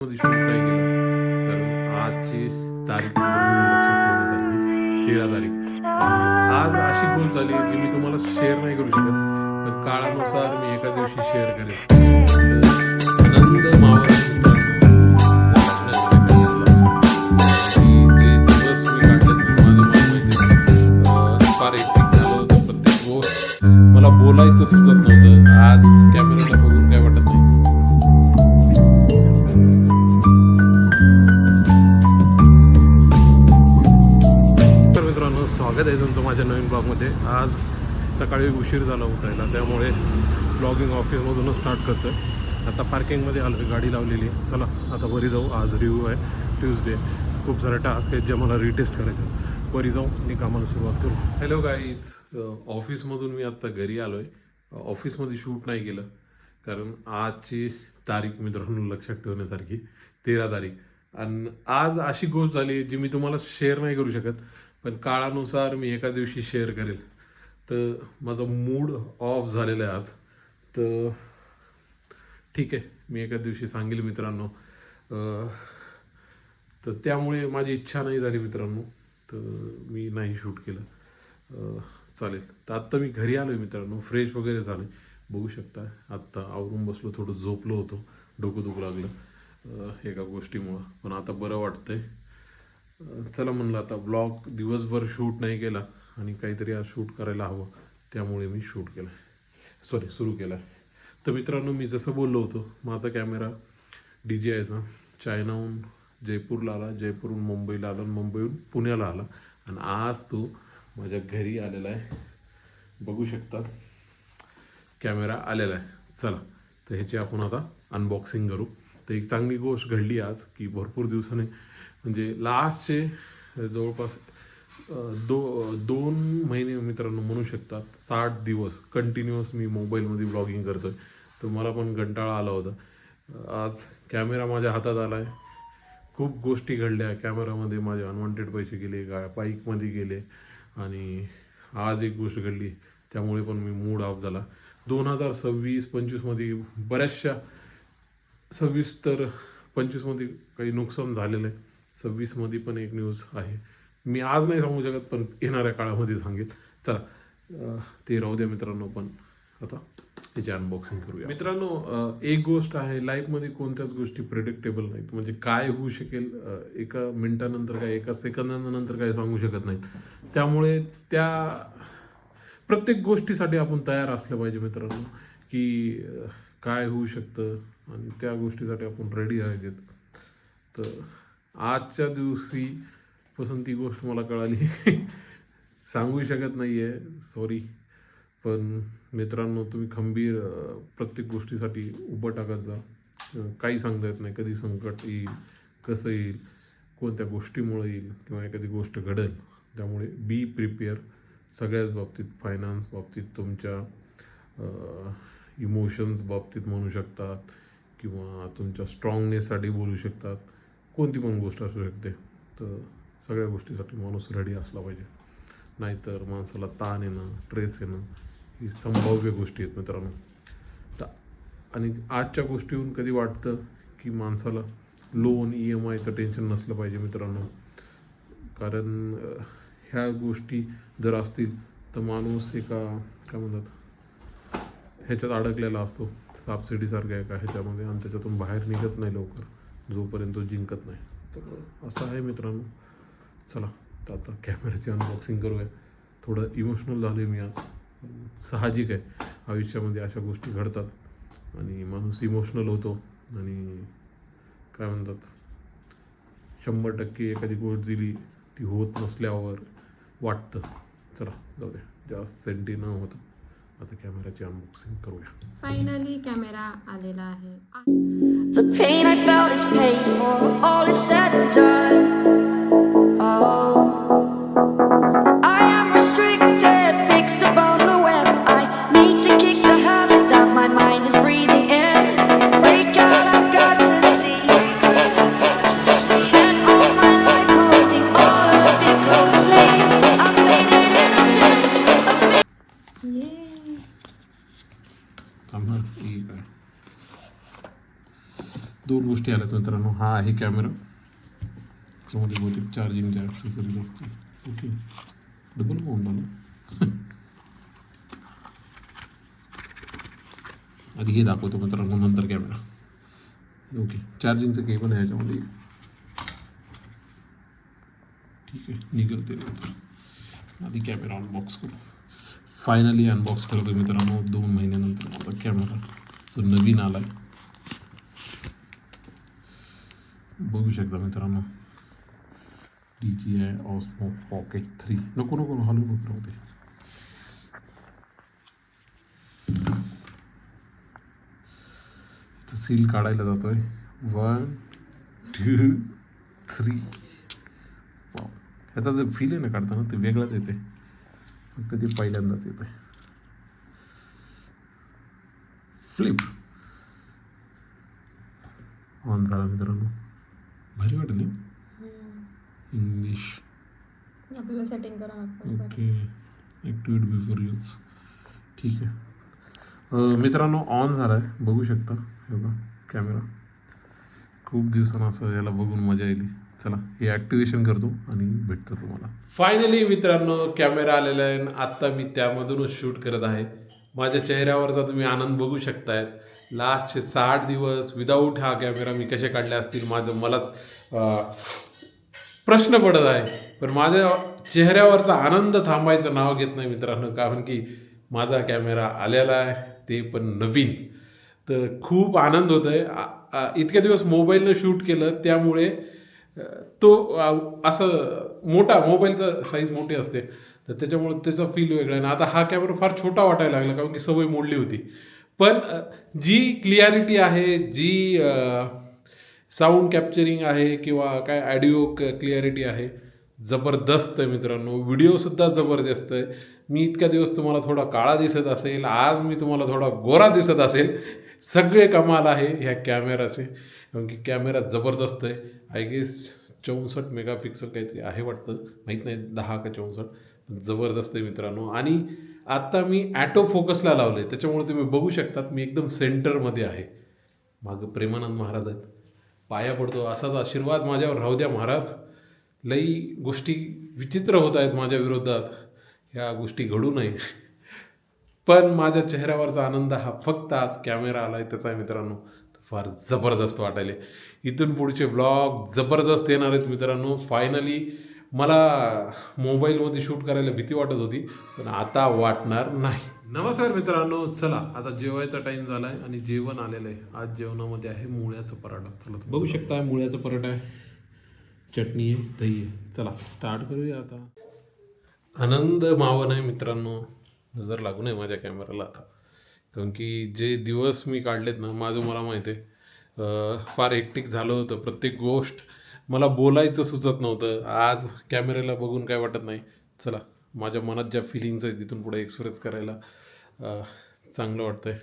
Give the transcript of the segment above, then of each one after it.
मध्ये शूट नाही? केलं कारण आजची तारीख तेरा तारीख. आज अशी गोष्ट झाली जी मी तुम्हाला शेअर नाही करू शकत पण काळानुसार मी एका दिवशी शेअर करेन. आनंद मला माहिती फार झालं मला बोलायचं सुचत नव्हतं. आज कॅमेऱ्याला बघून नवीन ब्लॉगमध्ये आज सकाळी उशीर झाला उठायला त्यामुळे ब्लॉगिंग ऑफिसमधूनच स्टार्ट करतो आहे आता पार्किंगमध्ये आलो गाडी लावलेली आहे. चला आता वरी जाऊ. आज रिव्ह्यू आहे. ट्यूजडे खूप सारे टास्क आहेत जे मला रिटेस्ट करायचे वरी जाऊ आणि कामाला सुरुवात करू. हॅलो गाईज ऑफिसमधून मी आत्ता घरी आलो आहे ऑफिसमध्ये शूट नाही केलं. कारण आजची तारीख मित्रांनो लक्षात ठेवण्यासारखी तेरा तारीख. आणि आज अशी गोष्ट झाली जी मी तुम्हाला शेअर नाही करू शकत. पण काळानुसार मी एका दिवशी शेअर करेल. तर माझा मूड ऑफ झालेला आहे आज. तर ठीक आहे मी एका दिवशी सांगेल मित्रांनो. तर त्यामुळे माझी इच्छा नाही झाली मित्रांनो. तर मी नाही शूट केलं. चालेल. तर आत्ता मी घरी आलो आहे मित्रांनो. फ्रेश वगैरे झालं बघू शकता. आत्ता आवरून बसलो थोडं झोपलो होतो. डोकं दुखू लागलं. एका गोष्टीमुळं. पण आता बरं वाटतंय. आहे चला म्हणलं आता ब्लॉग दिवसभर शूट नाही केला आणि काहीतरी आज शूट करायला हवं. त्यामुळे मी शूट केलं सॉरी सुरू केला तर मित्रांनो मी जसं बोललो होतो माझा कॅमेरा डी जे आयचा चायनाहून जयपूरला आला. जयपूरहून मुंबईला आला आणि मुंबईहून पुण्याला आला. आणि आज तो माझ्या घरी आलेला आहे. बघू शकता. कॅमेरा आलेला आहे. चला तर ह्याची आपण आता अनबॉक्सिंग करू. तर एक चांगली गोष्ट घडली आज की भरपूर दिवसाने म्हणजे लास्टचे जवळपास दो दोन महिने मित्रांनो म्हणू शकतात साठ दिवस कंटिन्युअस मी मोबाईलमध्ये ब्लॉगिंग करतो आहे तर मला पण कंटाळा आला होता. आज कॅमेरा माझ्या हातात आला आहे खूप गोष्टी घडल्या. कॅमेरामध्ये माझे अनवॉन्टेड पैसे गेले गा बाईकमध्ये गेले. आणि आज एक गोष्ट घडली. त्यामुळे पण मी मूड ऑफ झाला. दोन हजार सव्वीस पंचवीसमध्ये बऱ्याचशा सव्वीस तर पंचवीसमध्ये काही नुकसान झालेलं आहे. सव्वीसमध्ये पण एक न्यूज आहे. मी आज नाही सांगू शकत पण येणाऱ्या काळामध्ये सांगेल चला ते राहू द्या मित्रांनो पण. आता त्याची अनबॉक्सिंग करूया. मित्रांनो एक गोष्ट आहे लाईफमध्ये कोणत्याच गोष्टी प्रिडिक्टेबल नाहीत. म्हणजे काय होऊ शकेल एका मिनटानंतर काय एका सेकंदानंतर काय सांगू शकत नाहीत. त्यामुळे त्या प्रत्येक गोष्टीसाठी आपण तयार असलं पाहिजे मित्रांनो की काय होऊ शकतं आणि त्या गोष्टीसाठी आपण रेडी आहेत. तर आजच्या दिवशी पासून ती गोष्ट मला कळाली. सांगू शकत नाही आहे सॉरी पण मित्रांनो तुम्ही खंबीर प्रत्येक गोष्टीसाठी उभं टाकत जा. काही सांगता येत नाही. कधी संकट येईल कसं येईल कोणत्या गोष्टीमुळे येईल किंवा एखादी गोष्ट घडेल. त्यामुळे बी प्रिपेअर सगळ्याच बाबतीत फायनान्स बाबतीत तुमच्या इमोशन्स बाबतीत म्हणू शकतात किंवा तुमच्या स्ट्रॉंगनेससाठी बोलू शकतात. कोणती पण गोष्ट असू शकते. तर सगळ्या गोष्टीसाठी माणूस रेडी असला पाहिजे. नाहीतर माणसाला ताण येणं ट्रेस येणं ही संभाव्य गोष्टी आहेत मित्रांनो. तर आणि आजच्या गोष्टीहून कधी वाटतं की माणसाला लोन ई एम आयचं टेन्शन नसलं पाहिजे मित्रांनो? कारण ह्या गोष्टी जर असतील तर माणूस एका काय म्हणतात ह्याच्यात अडकलेला असतो. सबसिडीसारख्या एका ह्याच्यामध्ये आणि त्याच्यातून बाहेर निघत नाही लवकर. जोपर्यंत तो जिंकत नाही. तर असं आहे मित्रांनो. चला तर आता कॅमेऱ्याची अनबॉक्सिंग करूया. थोडं इमोशनल झालो आहे मी आज. साहजिक आहे. आयुष्यामध्ये अशा गोष्टी घडतात. आणि माणूस इमोशनल होतो. आणि काय म्हणतात? शंभर टक्के एखादी गोष्ट दिली ती होत नसल्यावर वाटतं. चला जाऊ द्या जास्त सेंटी न होतं. आता कॅमेऱ्याची अनबॉक्सिंग करूया फायनली कॅमेरा आलेला आहे The pain I felt is paid for, all is said and done. Oh, गोष्टी आल्यात मित्रांनो हा आहे कॅमेरा. त्याच्यामध्ये बहुतेक चार्जिंगच्या ॲक्सेसरीज असतील. ओके. डबल फोन झालं. आधी हे दाखवतो मित्रांनो नंतर कॅमेरा. ओके. चार्जिंगचं केबल आहे याच्यामध्ये. ठीक आहे निघेल ते नंतर आधी कॅमेरा अनबॉक्स करू. फायनली अनबॉक्स करतो मित्रांनो दोन महिन्यानंतर माझा कॅमेरा. जो नवीन आला आहे बघू शकता मित्रांनो D J I Osmo pocket three नको नको हलू नको होते इथं सील काढायला जातोय वन टू थ्री ह्याचा जे फील आहे ना काढताना ते वेगळंच येते फक्त ते पहिल्यांदाच येते फ्लिप ऑन झाला मित्रांनो भारी वाटेल. इंग्लिश आपल्याला सेटिंग करावं लागतं. ओके ॲक्टिवेट बिफोर यूज ठीक आहे. मित्रांनो ऑन झाला आहे बघू शकता. हे बघा कॅमेरा खूप दिवसानं असं याला बघून मजा येईल चला हे ॲक्टिवेशन करतो आणि भेटतो तुम्हाला. फायनली मित्रांनो कॅमेरा आलेला आहे आणि आत्ता मी त्यामधूनच शूट करत आहे. माझ्या चेहऱ्यावरचा तुम्ही आनंद बघू शकतायत. लास्टचे साठ दिवस विदाऊट हा कॅमेरा मी कसे काढले असतील माझं मलाच प्रश्न पडत आहे. पण माझ्या चेहऱ्यावरचा आनंद थांबायचं नाव घेत नाही मित्रांनो कारण की माझा कॅमेरा आलेला आहे ते पण नवीन. तर खूप आनंद होत आहे इतक्या दिवस मोबाईलनं शूट केलं त्यामुळे तो असं मोठा मोबाईलचं साईज मोठी असते. तर त्याच्यामुळे त्याचा फील वेगळा आहे. आणि आता हा कॅमेरा फार छोटा वाटायला लागला कारण की सवय मोडली होती. पण जी क्लियारिटी आहे जी साऊंड कॅप्चरिंग आहे किंवा काय ऑडिओ क्लिअरिटी आहे जबरदस्त आहे मित्रांनो. व्हिडिओसुद्धा जबरदस्त आहे. मी इतक्या दिवस तुम्हाला थोडा काळा दिसत असेल आज मी तुम्हाला थोडा गोरा दिसत असेल. सगळे कमाल आहे ह्या कॅमेराचे कारण की कॅमेरा जबरदस्त आहे. आय गेस चौसष्ट मेगापिक्सल काहीतरी आहे वाटतं. माहीत नाही दहा का चौसष्ट. जबरदस्त आहे मित्रांनो. आणि आत्ता मी ॲटो फोकसला लावलं आहे त्याच्यामुळे तुम्ही बघू शकतात मी एकदम सेंटरमध्ये आहे. मागं प्रेमानंद महाराज आहेत. पाया पडतो. असाच आशीर्वाद माझ्यावर राहू द्या महाराज. लई गोष्टी विचित्र होत आहेत माझ्या विरोधात. ह्या गोष्टी घडू नये. पण माझ्या चेहऱ्यावरचा आनंद हा फक्त आज कॅमेरा आला आहे त्याचा आहे मित्रांनो. फार जबरदस्त वाटायले इथून पुढचे ब्लॉग जबरदस्त येणार आहेत मित्रांनो. फायनली मला मोबाईलमध्ये शूट करायला भीती वाटत होती पण आता वाटणार नाही. नमस्कार मित्रांनो चला आता जेवायचा टाईम झाला आहे आणि जेवण आलेलं आहे. आज जेवणामध्ये आहे मुळ्याचं पराठा. चला बघू शकता मुळ्याचं पराठा आहे. चटणी आहे दही आहे. चला स्टार्ट करूया आता. आनंद मावन आहे मित्रांनो. नजर लागू नये माझ्या कॅमेराला आता. कारण की जे दिवस मी काढलेत ना माझं मला माहिती आहे. फार एकटिक झालं होतं प्रत्येक गोष्ट. मला बोलायचं सुचत नव्हतं. आज कॅमेऱ्याला बघून काय वाटत नाही. चला माझ्या मनात ज्या फिलिंग्स आहेत तिथून पुढे एक्सप्रेस करायला चांगलं वाटतं आहे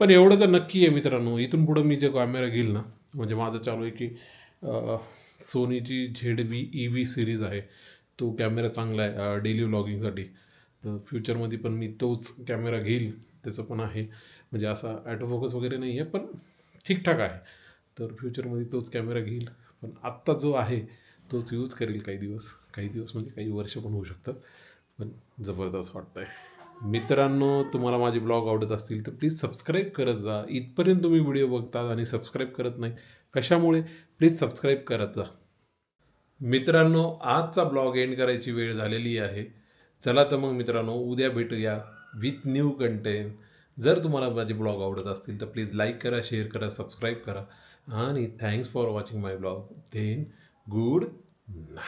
पण एवढं तर नक्की आहे मित्रांनो. इथून पुढं मी जे कॅमेरा घेईल ना म्हणजे माझं चालू आहे की सोनीची Z V E V series आहे. तो कॅमेरा चांगला आहे डेली व्लॉगिंगसाठी तर फ्युचरमध्ये पण मी तोच कॅमेरा घेईल त्याचं पण आहे. म्हणजे असा ॲटो फोकस वगैरे नाही आहे पण ठीकठाक आहे. तर फ्युचरमध्ये तोच कॅमेरा घेईल. पण आत्ता जो आहे तोच यूज करेल काही दिवस. काही दिवस म्हणजे काही वर्ष पण होऊ शकतात. पण जबरदस्त वाटतं आहे मित्रांनो तुम्हाला माझे ब्लॉग आवडत असतील तर प्लीज सबस्क्राईब करत जा. इथपर्यंत तुम्ही व्हिडिओ बघतात आणि सबस्क्राईब करत नाही कशामुळे? प्लीज सबस्क्राईब करत जा. मित्रांनो आजचा ब्लॉग एंड करायची वेळ झालेली आहे. चला तर मग मित्रांनो उद्या भेटूया विथ न्यू कंटेंट जर तुम्हाला माझे ब्लॉग आवडत असतील तर प्लीज लाईक करा शेअर करा सबस्क्राईब करा. And thanks for watching my vlog. Then, good night.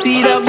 see the